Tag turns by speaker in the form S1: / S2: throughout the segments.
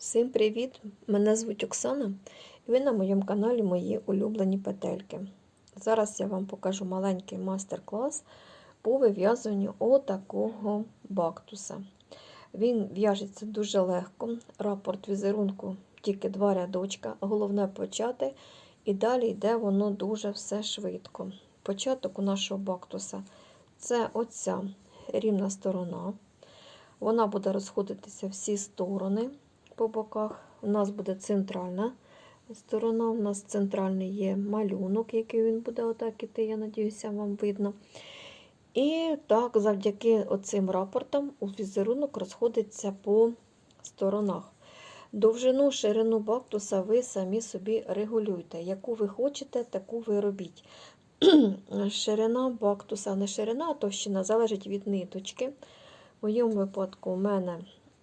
S1: Всім привіт! Мене звуть Оксана і ви на моєму каналі Мої улюблені петельки. Зараз я вам покажу маленький майстер-клас по вив'язуванню отакого бактуса. Він в'яжеться дуже легко. Рапорт візерунку тільки два рядочка. Головне почати, і далі йде воно дуже все швидко. Початок у нашого бактуса це оця рівна сторона. Вона буде розходитися всі сторони по боках. У нас буде центральна сторона, у нас центральний є малюнок, який він буде отак іти, я надіюся, вам видно. І так, завдяки оцим рапортам у візерунок розходиться по сторонах. Довжину, ширину бактуса ви самі собі регулюйте. Яку ви хочете, таку ви робіть. Ширина бактуса, не ширина, а товщина залежить від ниточки. В моєму випадку у мене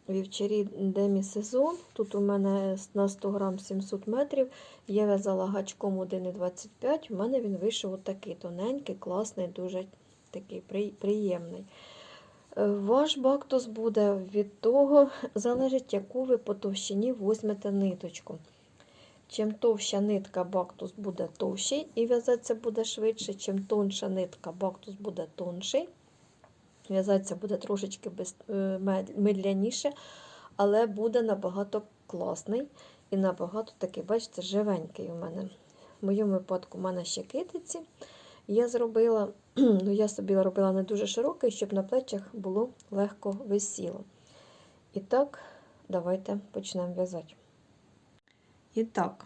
S1: вівчарі демі-сезон. Тут у мене на 100 грам 700 метрів. Я в'язала гачком 1,25. У мене він вийшов отакий тоненький, класний, дуже такий приємний. Ваш бактус буде від того, залежить, яку ви по товщині візьмете ниточку. Чим товща нитка, бактус буде товщий і в'язатися буде швидше, чим тонша нитка, бактус буде тонший. В'язатися буде трошечки без, медляніше, але буде набагато класний і набагато такий, бачите, живенький у мене. В моєму випадку у мене ще китиці. Я зробила, ну я собі робила не дуже широкий, щоб на плечах було легко висіло. І так, давайте почнемо в'язати. І так,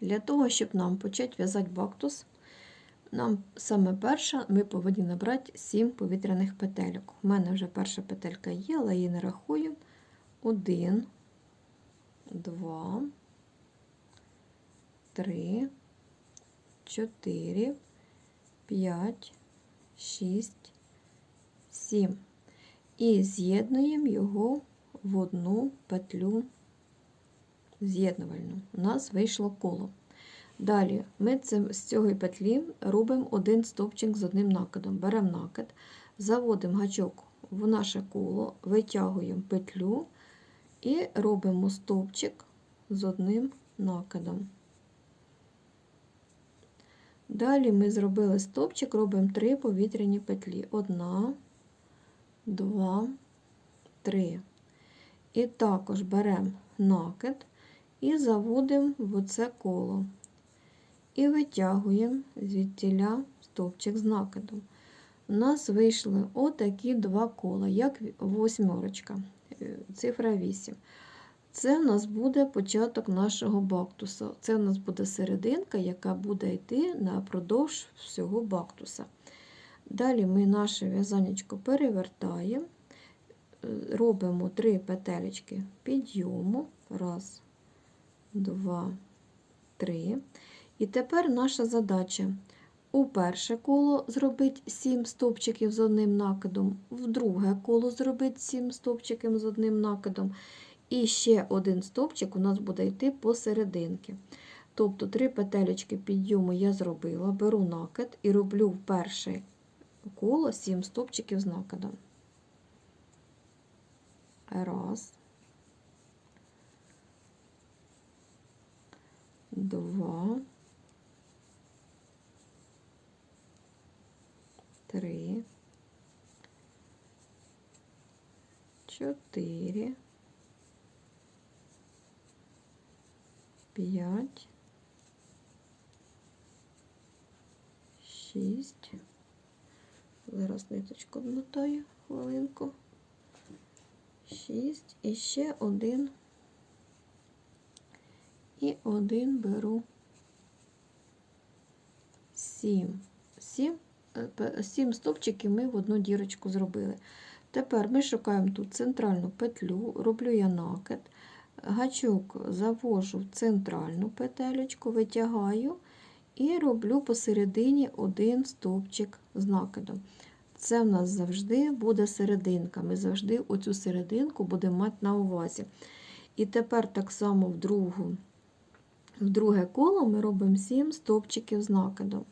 S1: для того, щоб нам почати в'язати бактус, нам саме перше ми повинні набрати 7 повітряних петельок. У мене вже перша петелька є, але її не рахую. 1, 2, 3, 4, 5, 6, 7. І з'єднуємо його в одну петлю з'єднувальну. У нас вийшло коло. Далі ми з цієї петлі робимо один стовпчик з одним накидом. Беремо накид, заводимо гачок в наше коло, витягуємо петлю і робимо стовпчик з одним накидом. Далі ми зробили стовпчик, робимо три повітряні петлі. Одна, два, три. І також беремо накид і заводимо в оце коло і витягуємо звідтіля стовпчик з накидом. У нас вийшли отакі два кола, як восьмерочка, е, цифра 8. Це у нас буде початок нашого бактуса. Це у нас буде серединка, яка буде йти напродовж всього бактуса. Далі ми наше в'язанечко перевертаємо, е, робимо три петелечки підйому. Раз, два, три. І тепер наша задача у перше коло зробити 7 стовпчиків з одним накидом, в друге коло зробити 7 стовпчиків з одним накидом. І ще один стовпчик у нас буде йти посерединки. Тобто три петелечки підйому я зробила, беру накид і роблю в перше коло 7 стовпчиків з накидом. Раз. Два. Три, чотири, п'ять, шість. Зараз ниточку вмотаю хвилинку. Шість і ще один. І один беру сім. Сім 7 стовпчиків ми в одну дірочку зробили. Тепер ми шукаємо тут центральну петлю, роблю я накид, гачок завожу в центральну петелечку, витягаю і роблю посередині один стовпчик з накидом. Це в нас завжди буде серединка. Ми завжди оцю серединку будемо мати на увазі. І тепер так само в другу, в друге коло ми робимо 7 стовпчиків з накидом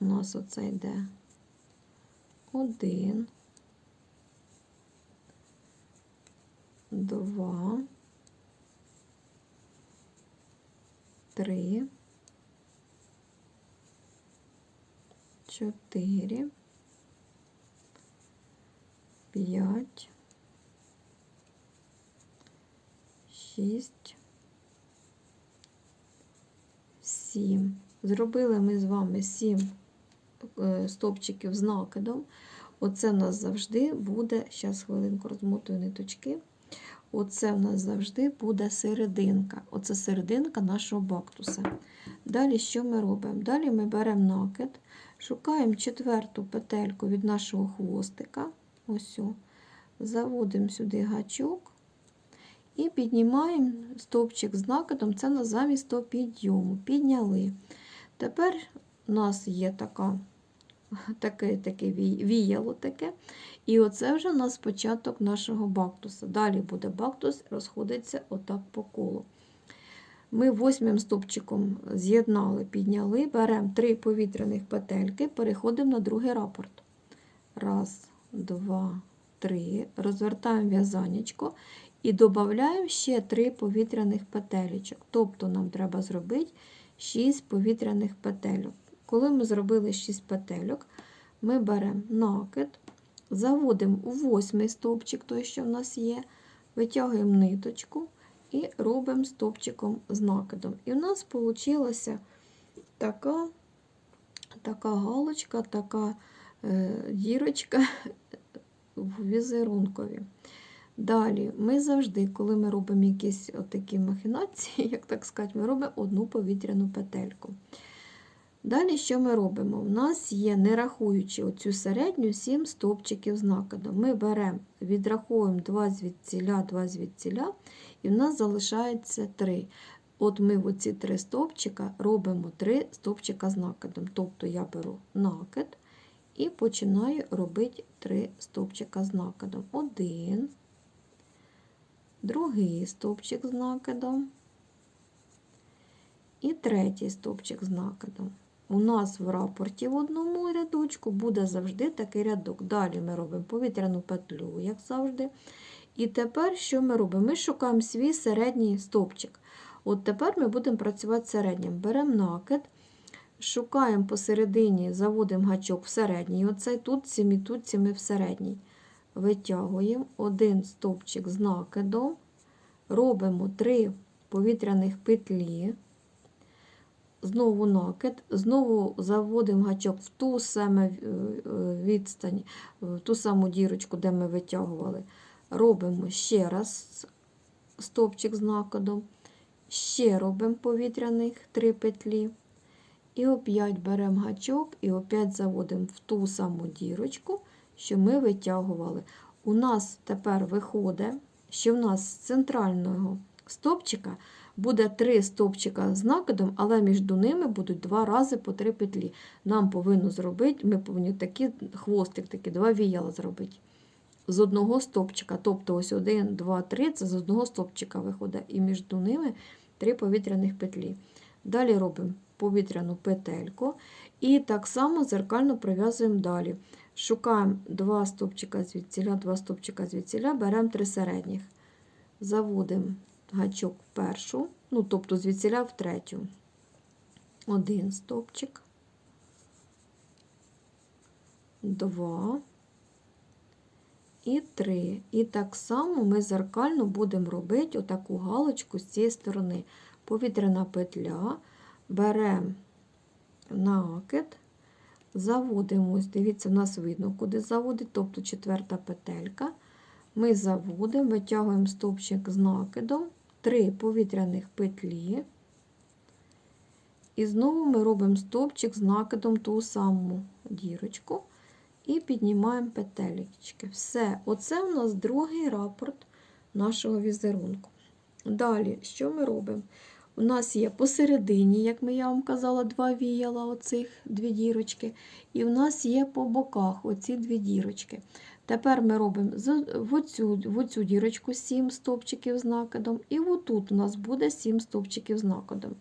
S1: у нас оце йде. Один, два, три, чотири, п'ять, шість, сім. Зробили ми з вами сім е, стовпчиків з накидом. Оце в нас завжди буде, зараз хвилинку розмотую ниточки. Оце в нас завжди буде серединка. Оце серединка нашого бактуса. Далі що ми робимо? Далі ми беремо накид, шукаємо четверту петельку від нашого хвостика. Ось, заводимо сюди гачок і піднімаємо стовпчик з накидом. Це на замість того підйому. Підняли. Тепер у нас є така, таке, таке віяло таке. І оце вже у нас початок нашого бактуса. Далі буде бактус, розходиться отак по колу. Ми восьмим стовпчиком з'єднали, підняли, беремо три повітряних петельки, переходимо на другий рапорт. Раз, два, три. Розвертаємо в'язанечко і додаємо ще три повітряних петелечок. Тобто нам треба зробити 6 повітряних петельок. Коли ми зробили 6 петельок, ми беремо накид, заводимо у восьмий стовпчик, той, що в нас є, витягуємо ниточку і робимо стовпчиком з накидом. І в нас вийшла така, така галочка, така е, дірочка в візерункові. Далі, ми завжди, коли ми робимо якісь отакі махінації, як так сказати, ми робимо одну повітряну петельку. Далі, що ми робимо? У нас є, не рахуючи оцю середню, 7 стовпчиків з накидом. Ми беремо, відраховуємо 2 звідціля, 2 звідціля, і в нас залишається 3. От ми в оці 3 стовпчика робимо 3 стовпчика з накидом. Тобто я беру накид і починаю робити 3 стовпчика з накидом. Один, другий стовпчик з накидом і третій стовпчик з накидом. У нас в рапорті в одному рядочку буде завжди такий рядок. Далі ми робимо повітряну петлю, як завжди. І тепер що ми робимо? Ми шукаємо свій середній стовпчик. От тепер ми будемо працювати середнім. Беремо накид, шукаємо посередині, заводимо гачок в середній. Оцей тут цим і тут цим і в середній. Витягуємо один стовпчик з накидом, робимо три повітряних петлі. Знову накид, знову заводимо гачок в ту саму е, відстань, в ту саму дірочку, де ми витягували. Робимо ще раз стовпчик з накидом, ще робимо повітряних три петлі. І опять беремо гачок і опять заводимо в ту саму дірочку, що ми витягували. У нас тепер виходить, що в нас з центрального стовпчика буде три стовпчика з накидом, але між ними будуть два рази по три петлі. Нам повинно зробити, ми повинні такі хвостик, такі два віяла зробити. З одного стовпчика, тобто ось один, два, три, це з одного стовпчика виходить, і між ними три повітряних петлі. Далі робимо повітряну петельку і так само зеркально пров'язуємо далі. Шукаємо два стовпчика звідціля, два стовпчика звідціля, беремо три середніх. Заводимо гачок в першу, ну, тобто звідсіля в третю. Один стовпчик, два і три. І так само ми зеркально будемо робити отаку галочку з цієї сторони. Повітряна петля, беремо накид, заводимо, ось дивіться, в нас видно, куди заводить, тобто четверта петелька. Ми заводимо, витягуємо стовпчик з накидом, 3 повітряних петлі. І знову ми робимо стовпчик з накидом ту саму дірочку і піднімаємо петелечки. Все, оце у нас другий рапорт нашого візерунку. Далі, що ми робимо? У нас є посередині, як я вам казала, два віяла, оцих дві дірочки. І в нас є по боках оці дві дірочки. Тепер ми робимо в оцю, в оцю дірочку 7 стовпчиків з накидом, і отут у нас буде 7 стовпчиків з накидом.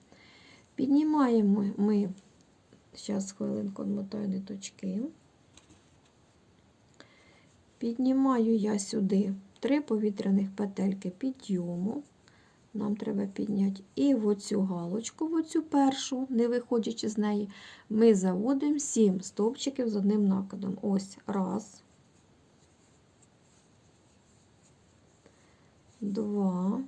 S1: Піднімаємо ми, зараз хвилинку відмотаю ниточки. Піднімаю я сюди 3 повітряних петельки підйому, нам треба підняти. І в оцю галочку, в оцю першу, не виходячи з неї, ми заводимо 7 стовпчиків з одним накидом. Ось раз, два,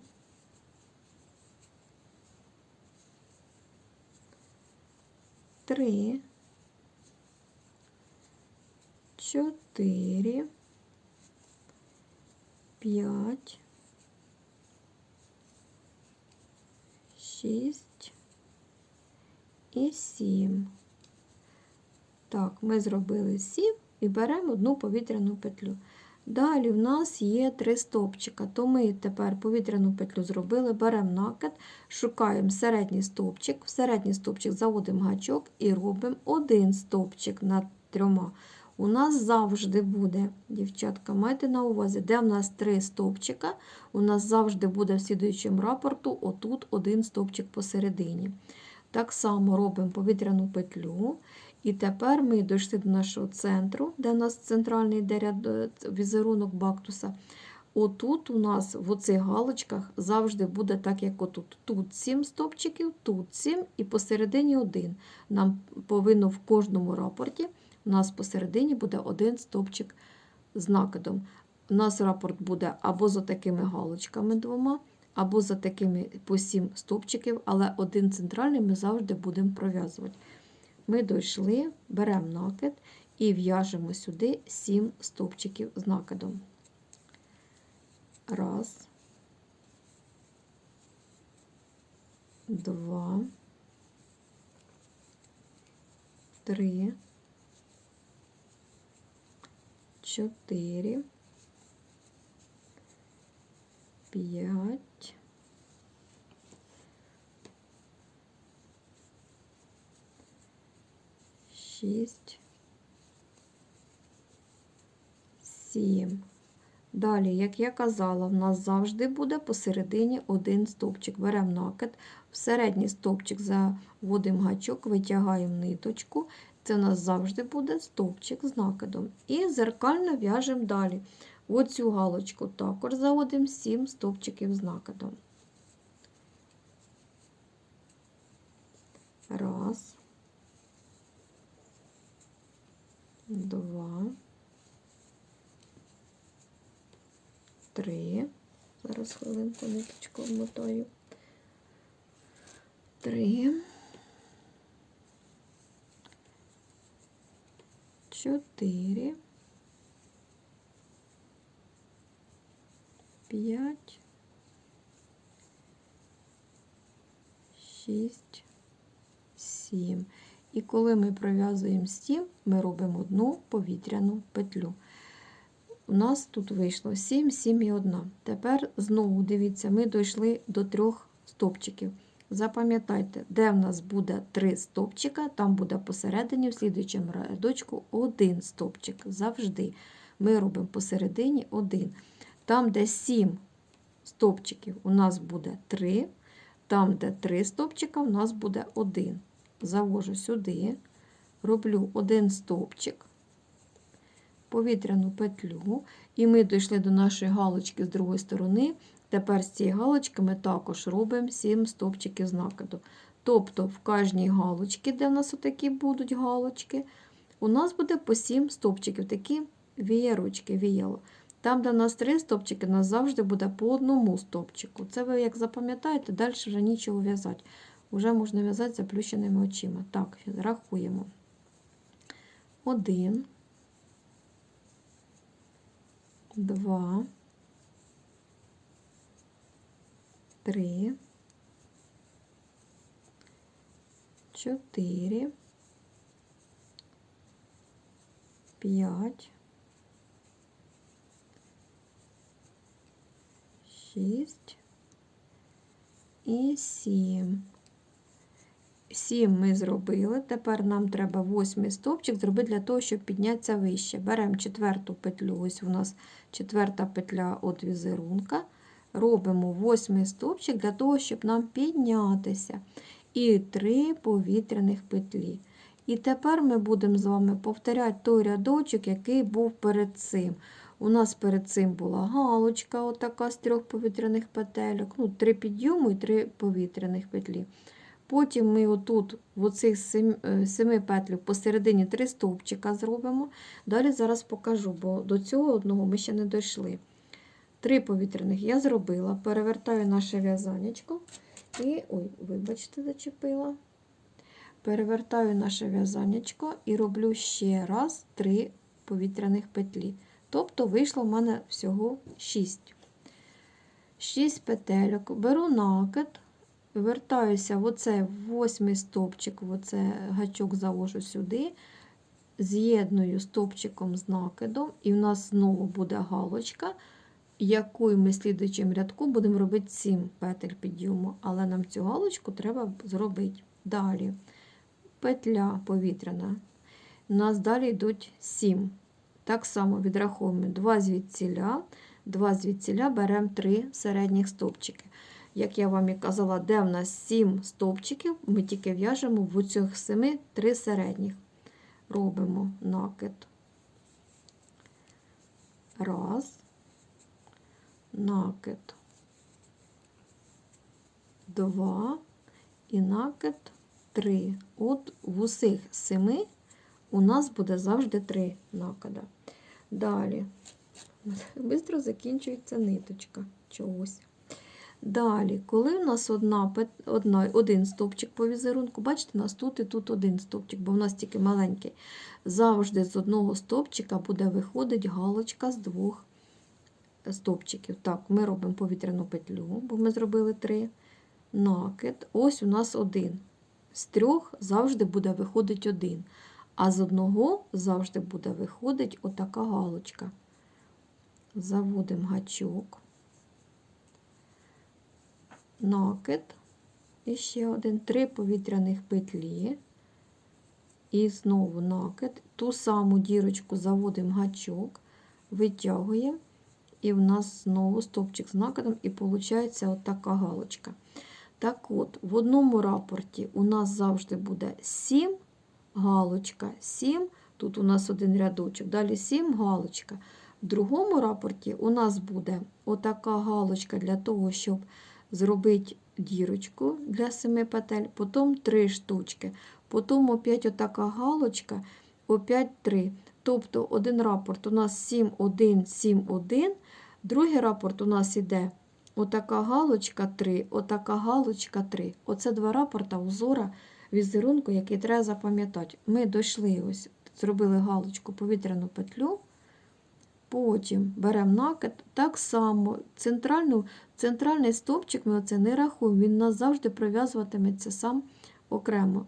S1: три, чотири, п'ять, шість. І сім. Так, ми зробили сім і беремо одну повітряну петлю. Далі в нас є три стовпчика, то ми тепер повітряну петлю зробили, беремо накид, шукаємо середній стовпчик, в середній стовпчик заводимо гачок і робимо один стовпчик над трьома. У нас завжди буде, дівчатка, майте на увазі, де в нас три стовпчика, у нас завжди буде в слідуючому рапорту отут один стовпчик посередині. Так само робимо повітряну петлю. І тепер ми дійшли до нашого центру, де у нас центральний е, візерунок бактуса. Отут у нас в оцих галочках завжди буде так, як отут. Тут 7 стовпчиків, тут 7 і посередині один. Нам повинно в кожному рапорті у нас посередині буде один стовпчик з накидом. У нас рапорт буде або за такими галочками двома, або за такими по 7 стовпчиків, але один центральний ми завжди будемо пров'язувати. Ми дійшли, беремо накид і в'яжемо сюди 7 стовпчиків з накидом. Раз, два, три, чотири, п'ять, шість, сім. Далі, як я казала, в нас завжди буде посередині один стовпчик. Беремо накид, в середній стовпчик заводимо гачок, витягаємо ниточку. Це у нас завжди буде стовпчик з накидом. І зеркально в'яжемо далі. В оцю галочку також заводимо 7 стовпчиків з накидом. Раз, два, три. Зараз хвилинку ниточку вмотаю. Три. Чотири. П'ять. Шість. Сім. І коли ми пров'язуємо стіл, ми робимо одну повітряну петлю. У нас тут вийшло 7, 7 і 1. Тепер знову дивіться, ми дійшли до трьох стопчиків. Запам'ятайте, де в нас буде 3 стопчика, там буде посередині, в слідуючому рядочку один стопчик. Завжди. Ми робимо посередині один. Там, де 7 стопчиків, у нас буде 3. Там, де 3 стопчика, у нас буде 1. Завожу сюди, роблю один стовпчик, повітряну петлю, і ми дійшли до нашої галочки з другої сторони. Тепер з цієї галочки ми також робимо 7 стовпчиків з накиду. Тобто в кожній галочці, де в нас отакі будуть галочки, у нас буде по 7 стовпчиків, такі віярочки, віяло. Там, де в нас 3 стовпчики, у нас завжди буде по одному стовпчику. Це ви, як запам'ятаєте, далі вже нічого в'язати. Вже можна в'язати заплющеними очима. Так, рахуємо. Один, два, три, чотири, п'ять, шість і сім. Сім ми зробили. Тепер нам треба восьмий стовпчик зробити для того, щоб піднятися вище. Беремо четверту петлю, ось у нас четверта петля від візерунка. Робимо восьмий стовпчик для того, щоб нам піднятися. І три повітряних петлі. І тепер ми будемо з вами повторяти той рядочок, який був перед цим. У нас перед цим була галочка, отака з трьох повітряних петельок, ну, три підйому і три повітряних петлі. Потім ми отут, в оцих е, семи петлів, посередині три стовпчика зробимо. Далі зараз покажу, бо до цього одного ми ще не дійшли. Три повітряних я зробила, перевертаю наше в'язанечко і, ой, вибачте, зачепила. Перевертаю наше в'язанечко і роблю ще раз три повітряних петлі. Тобто вийшло в мене всього 6. 6 петельок. Беру накид, вертаюся в оцей восьмий стовпчик, в оце гачок завожу сюди, з'єдную стовпчиком з накидом, і в нас знову буде галочка, яку ми слідуючим рядку будемо робити 7 петель підйому, але нам цю галочку треба зробити. Далі петля повітряна. У нас далі йдуть 7. Так само відраховуємо 2 звідціля, 2 звідціля беремо 3 середніх стовпчики. Як я вам і казала, де в нас 7 стовпчиків, ми тільки в'яжемо в цих 7 3 середніх. Робимо накид. Раз. Накид. Два. І накид 3. От в усіх 7 у нас буде завжди 3 накида. Далі. Бистро закінчується ниточка чогось. Далі, коли в нас одна, одна, один стовпчик по візерунку, бачите, у нас тут і тут один стовпчик, бо в нас тільки маленький. Завжди з одного стовпчика буде виходить галочка з двох стовпчиків. Так, ми робимо повітряну петлю, бо ми зробили три. Накид. Ось у нас один. З трьох завжди буде виходить один. А з одного завжди буде виходить отака галочка. Заводимо гачок, накид, і ще один, три повітряних петлі. І знову накид. Ту саму дірочку заводимо гачок, витягуємо, і в нас знову стовпчик з накидом, і виходить отака галочка. Так от, в одному рапорті у нас завжди буде 7 галочка, 7, тут у нас один рядочок, далі 7 галочка. В другому рапорті у нас буде отака галочка для того, щоб зробити дірочку для 7 петель, потім 3 штучки, потім опять отака галочка, опять 3. Тобто один рапорт у нас 7, 1, 7, 1, другий рапорт у нас іде Отака галочка 3, отака галочка 3. Оце два рапорта узора візерунку, який треба запам'ятати. Ми дійшли, ось, зробили галочку повітряну петлю, потім беремо накид. Так само центральну, центральний стовпчик ми оце не рахуємо, він нас завжди прив'язуватиметься сам окремо.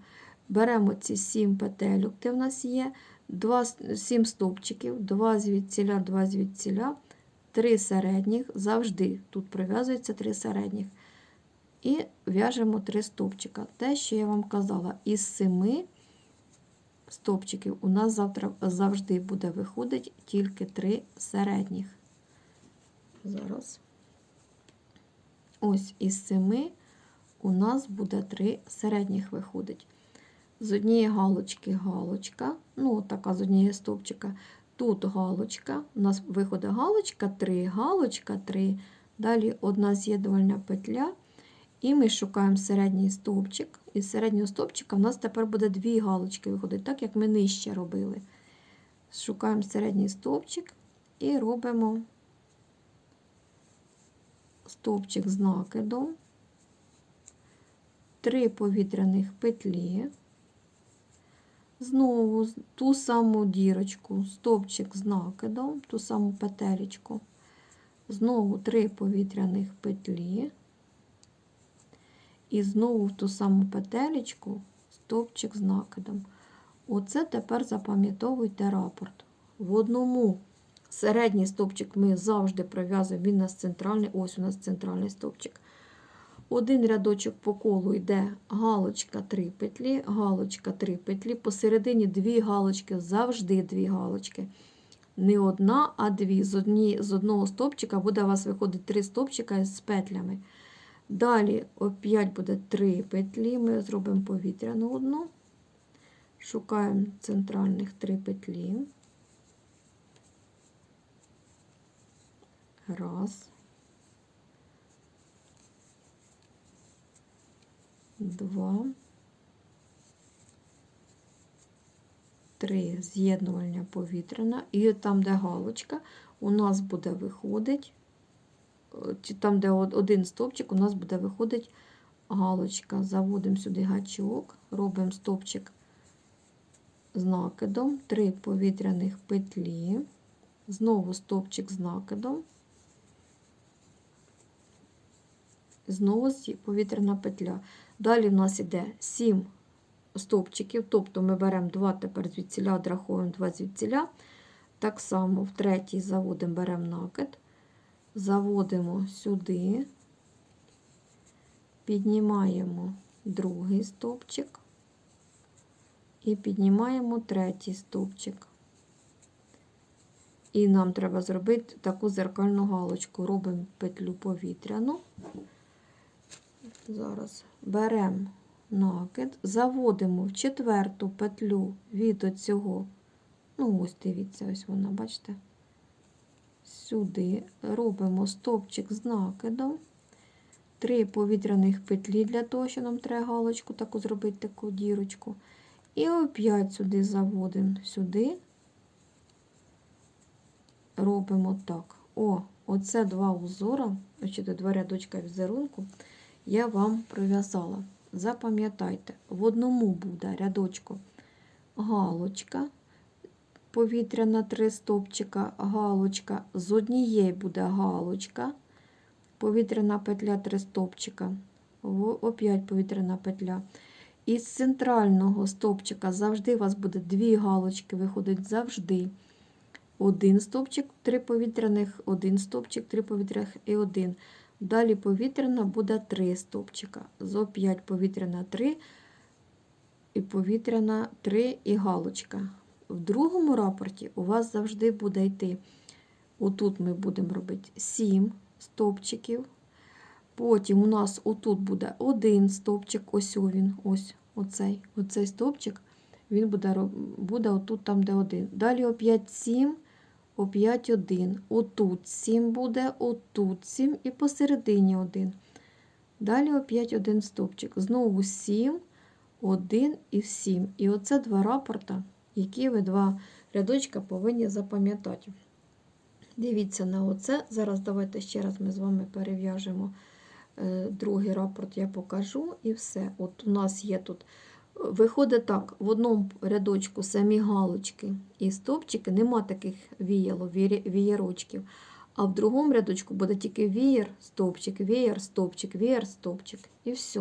S1: Беремо ці 7 петельок, де в нас є, 2, 7 стовпчиків, 2 звідціля, 2 звідціля. Три середніх, завжди тут прив'язується три середніх. І в'яжемо три стовпчика. Те, що я вам казала, із семи стовпчиків у нас завтра завжди буде виходити тільки три середніх. Зараз. Ось із семи у нас буде три середніх виходить. З однієї галочки галочка, ну, така з однієї стовпчика. Тут галочка, у нас виходить галочка 3, галочка 3, далі одна з'єднувальна петля, і ми шукаємо середній стовпчик. Із середнього стовпчика у нас тепер буде дві галочки виходить, так як ми нижче робили. Шукаємо середній стовпчик і робимо стовпчик з накидом, 3 повітряних петлі. Знову ту саму дірочку, стовпчик з накидом, ту саму петелечку. Знову три повітряних петлі. І знову в ту саму петелечку стовпчик з накидом. Оце тепер запам'ятовуйте рапорт. В одному середній стовпчик ми завжди пров'язуємо, він у нас центральний, ось у нас центральний стовпчик. Один рядочок по колу йде галочка 3 петлі, галочка 3 петлі, посередині дві галочки, завжди дві галочки. Не одна, а дві. З, одні, з одного стовпчика буде у вас виходить три стовпчика з петлями. Далі опять буде 3 петлі, ми зробимо повітряну одну. Шукаємо центральних 3 петлі. Раз. Два. Три. З'єднувальня повітряна. І там, де галочка, у нас буде виходить, там, де один стовпчик, у нас буде виходить галочка. Заводимо сюди гачок, робимо стовпчик з накидом, три повітряних петлі, знову стовпчик з накидом, знову повітряна петля. Далі в нас іде 7 стовпчиків, тобто ми беремо 2 тепер звідсіля, одраховуємо 2 звідсіля. Так само в третій заводимо, беремо накид, заводимо сюди, піднімаємо другий стовпчик і піднімаємо третій стовпчик. І нам треба зробити таку зеркальну галочку. Робимо петлю повітряну. Зараз беремо накид, заводимо в четверту петлю від оцього. Ну, ось дивіться, ось вона, бачите? Сюди робимо стовпчик з накидом. Три повітряних петлі для того, що нам треба галочку таку зробити, таку дірочку. І опять сюди заводимо сюди. Робимо так. О, оце два узора, ось два рядочка візерунку, я вам пров'язала. Запам'ятайте, в одному буде рядочку галочка, повітряна три стовпчика, галочка, з однієї буде галочка, повітряна петля три стовпчика, опять повітряна петля. Із центрального стовпчика завжди у вас буде дві галочки, виходить завжди. Один стовпчик, три повітряних, один стовпчик, три повітряних і один. Далі повітряна буде три стовпчика. З оп'ять повітряна 3 і повітряна 3 і галочка. В другому рапорті у вас завжди буде йти. Отут ми будемо робити 7 стовпчиків. Потім у нас отут буде один стовпчик, ось він, ось оцей, оцей стовпчик, він буде, буде отут там, де один. Далі оп'ять 7, оп'ять 1. Отут 7 буде, отут 7 і посередині 1. Далі оп'ять один стовпчик. Знову 7, 1 і 7. І оце два рапорта, які ви два рядочка повинні запам'ятати. Дивіться на оце. Зараз давайте ще раз ми з вами перев'яжемо е, другий рапорт, я покажу і все. От у нас є тут. Виходить так, в одному рядочку самі галочки і стовпчики, нема таких віяло, віє- вієрочків. А в другому рядочку буде тільки вієр, стовпчик, вієр, стовпчик, вієр, стовпчик. І все.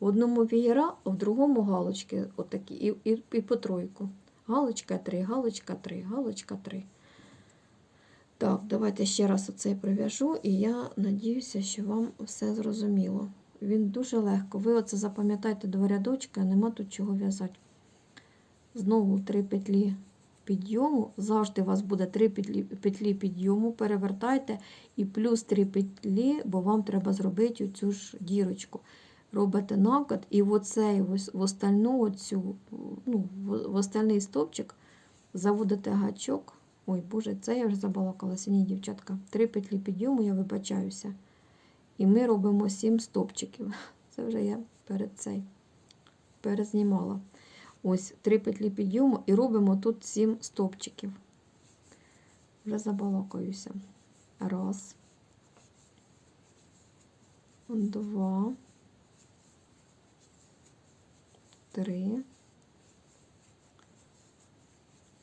S1: В одному вієра, а в другому галочки отакі, і, і, і по тройку. Галочка 3, галочка 3, галочка 3. Так, давайте ще раз оцей пров'яжу, і я надіюся, що вам все зрозуміло. Він дуже легко. Ви оце запам'ятайте два рядочки, а нема тут чого в'язати. Знову три петлі підйому. Завжди у вас буде три петлі, петлі підйому. Перевертайте і плюс три петлі, бо вам треба зробити цю ж дірочку. Робите накид, і оцей ось- в остальну оцю, ну, в, в остальний стовпчик заводите гачок. Ой, Боже, це я вже забалакалася. Ні, дівчатка. Три петлі підйому, я вибачаюся. І ми робимо сім стовпчиків. Це вже я перед цей перезнімала. Ось три петлі підйому і робимо тут сім стовпчиків. Вже забалакаюся. Раз. Два. Три.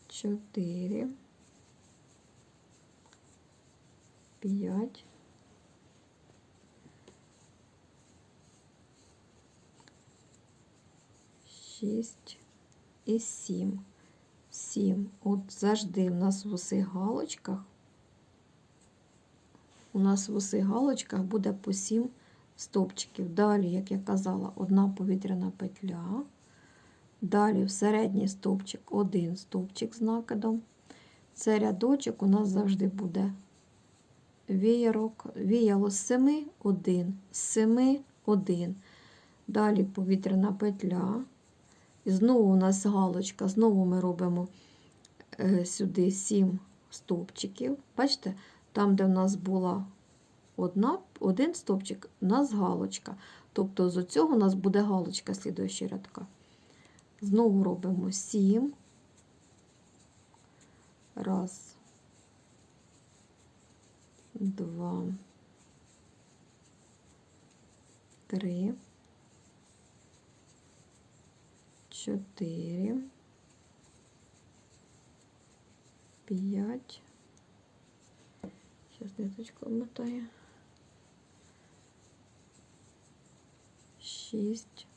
S1: Чотири. П'ять. Шість і сім. Сім. От завжди в нас в усіх галочках. У нас в усіх галочках буде по сім стовпчиків. Далі, як я казала, одна повітряна петля. Далі в середній стовпчик один стовпчик з накидом. Це рядочок у нас завжди буде віярок, віяло з 7, 1, з 7, 1. Далі повітряна петля. І знову у нас галочка, знову ми робимо е, сюди 7 стовпчиків. Бачите, Там, де в нас була одна, один стовпчик, у нас галочка. Тобто з цього у нас буде галочка слідуючого рядка. Знову робимо 7. Раз. Два. Три. Чотири. П'ять. Зараз ниточку обмотаю. Шість.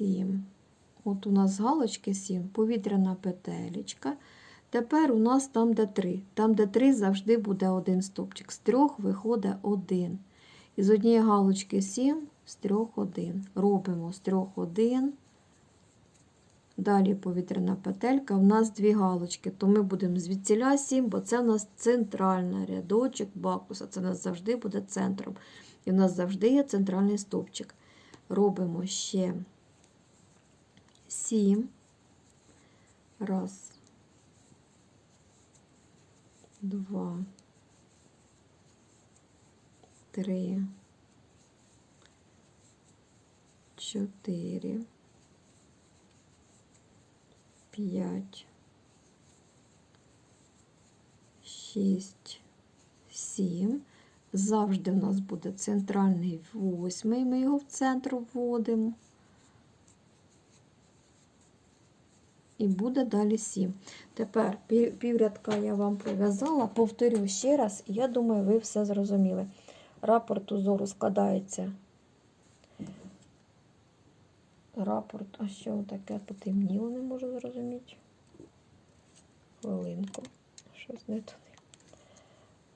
S1: Сім. От у нас галочки 7, повітряна петелечка. Тепер у нас там, де 3. Там, де 3, завжди буде один стопчик. З трьох виходить один. Із однієї галочки 7, з трьох 1. Робимо з трьох 1. Далі повітряна петелька. У нас дві галочки, то ми будемо звідсіля 7, бо це у нас центральний рядочок бактуса. Це у нас завжди буде центром. І в нас завжди є центральний стовпчик. Робимо ще 7. Раз. Два. Три. Чотири. П'ять. Шість. Сім. Завжди у нас буде центральний восьмий. Ми його в центр вводимо. І буде далі 7. Тепер піврядка я вам пров'язала, повторю ще раз, і я думаю, ви все зрозуміли. Рапорт узору складається. Рапорт, а що таке потемніло, не можу зрозуміти. Хвилинку. Щось не туди.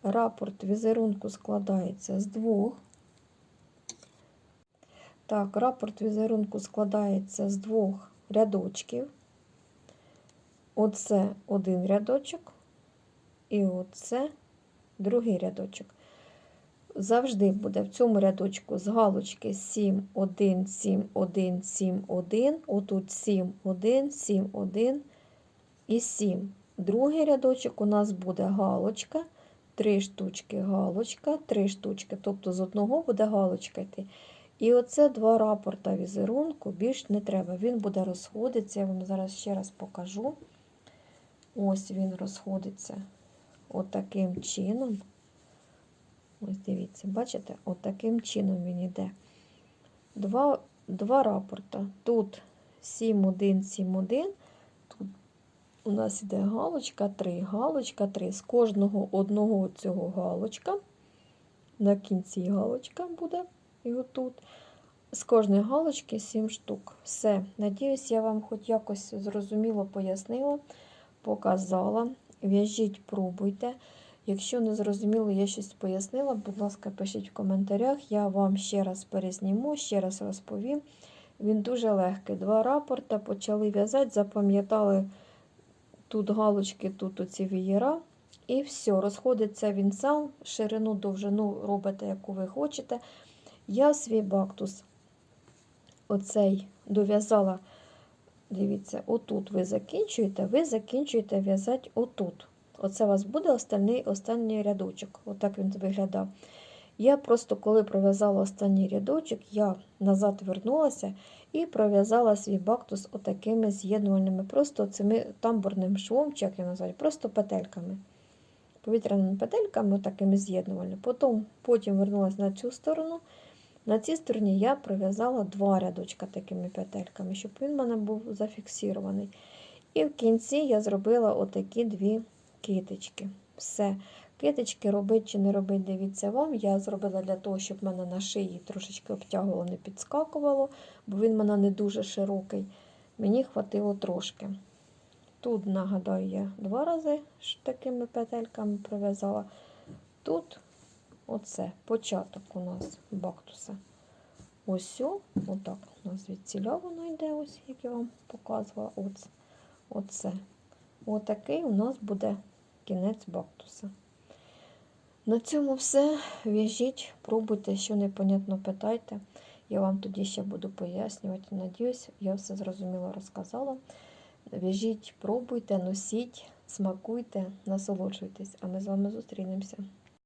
S1: Рапорт візерунку складається з двох. Так, рапорт візерунку складається з двох рядочків. Оце один рядочок, і оце другий рядочок. Завжди буде в цьому рядочку з галочки 7, 1, 7, 1, 7, 1. Отут 7, 1, 7, 1 і 7. Другий рядочок у нас буде галочка, 3 штучки галочка, 3 штучки. Тобто з одного буде галочка йти. І оце два рапорта візерунку, більш не треба. Він буде розходитися. Я вам зараз ще раз покажу. Ось він розходиться отаким чином. Ось дивіться, бачите, отаким чином він йде. Два, два рапорта. Тут 7-1, 7-1. Тут у нас йде галочка 3, галочка 3. З кожного одного цього галочка. На кінці галочка буде. І отут. З кожної галочки 7 штук. Все. Надіюсь, я вам хоч якось зрозуміло пояснила показала. В'яжіть, пробуйте. Якщо не зрозуміло, я щось пояснила, будь ласка, пишіть в коментарях. Я вам ще раз перезніму, ще раз розповім. Він дуже легкий. Два рапорта почали в'язати, запам'ятали тут галочки, тут оці вієра. І все, розходиться він сам, ширину, довжину робите, яку ви хочете. Я свій бактус оцей дов'язала. Дивіться, отут ви закінчуєте, ви закінчуєте в'язати отут. Оце у вас буде останній, останній рядочок. Отак він виглядав. Я просто, коли пров'язала останній рядочок, я назад вернулася і пров'язала свій бактус отакими з'єднувальними, просто цими тамбурним швом, чи як я називаю, просто петельками. Повітряними петельками, отакими з'єднувальними. Потім, потім вернулася на цю сторону. На цій стороні я пров'язала два рядочка такими петельками, щоб він в мене був зафіксований. І в кінці я зробила отакі дві китички. Все. Китички робити чи не робити, дивіться вам. Я зробила для того, щоб мене на шиї трошечки обтягувало, не підскакувало, бо він в мене не дуже широкий. Мені хватило трошки. Тут, нагадаю, я два рази такими петельками пров'язала. Тут Оце початок у нас бактуса. Ось, отак у нас звідсіля воно йде, ось, як я вам показувала. Оце. Оце. Отакий у нас буде кінець бактуса. На цьому все. В'яжіть, пробуйте, що непонятно питайте. Я вам тоді ще буду пояснювати. Надіюсь, я все зрозуміло розказала. В'яжіть, пробуйте, носіть. смакуйте, насолоджуйтесь, а ми з вами зустрінемося.